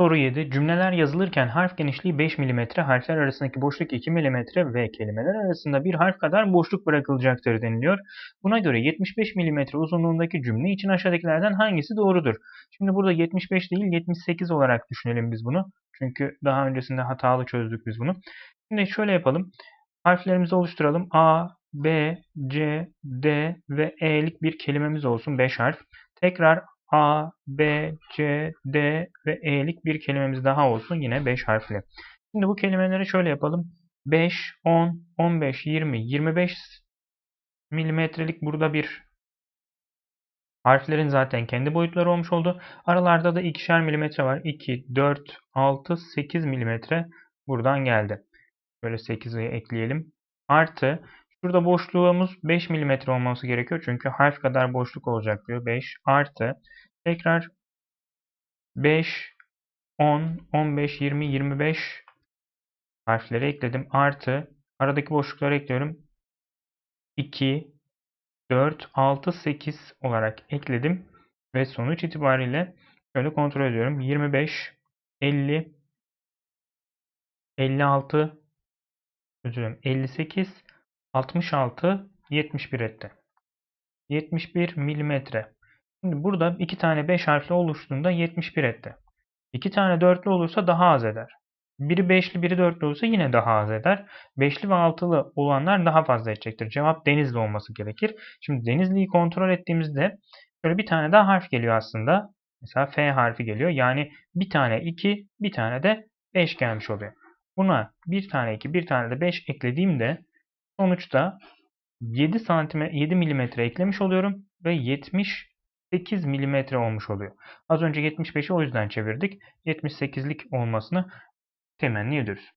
Soru 7. Cümleler yazılırken harf genişliği 5 mm, harfler arasındaki boşluk 2 mm ve kelimeler arasında bir harf kadar boşluk bırakılacaktır deniliyor. Buna göre 75 mm uzunluğundaki cümle için aşağıdakilerden hangisi doğrudur? Şimdi burada 75 değil 78 olarak düşünelim biz bunu. Çünkü daha öncesinde hatalı çözdük biz bunu. Şimdi şöyle yapalım. Harflerimizi oluşturalım. A, B, C, D ve E'lik bir kelimemiz olsun. 5 harf. Tekrar A, B, C, D ve E'lik bir kelimemiz daha olsun. Yine 5 harfli. Şimdi bu kelimeleri şöyle yapalım. 5, 10, 15, 20, 25 milimetrelik burada bir harflerin zaten kendi boyutları olmuş oldu. Aralarda da ikişer milimetre var. 2, 4, 6, 8 milimetre buradan geldi. Böyle 8'i ekleyelim. Artı şurada boşluğumuz 5 milimetre olması gerekiyor. Çünkü harf kadar boşluk olacak diyor. 5 artı tekrar 5, 10, 15, 20, 25 harfleri ekledim. Artı aradaki boşlukları ekliyorum. 2, 4, 6, 8 olarak ekledim. Ve sonuç itibariyle şöyle kontrol ediyorum. 25, 50, 56, özür dilerim 58, 66, 71 etti. 71 milimetre. Şimdi burada iki tane 5 harfli oluştuğunda 71 etti. İki tane dörtlü olursa daha az eder. Biri beşli biri dörtlü olursa yine daha az eder. Beşli ve altılı olanlar daha fazla edecektir. Cevap Denizli olması gerekir. Şimdi Denizli'yi kontrol ettiğimizde böyle bir tane daha harf geliyor aslında. Mesela F harfi geliyor. Yani bir tane 2, bir tane de 5 gelmiş oluyor. Buna bir tane 2, bir tane de 5 eklediğimde sonuçta 7 santime 7 milimetre eklemiş oluyorum ve 78 milimetre olmuş oluyor. Az önce 75'i o yüzden çevirdik. 78'lik olmasını temenni ediyoruz.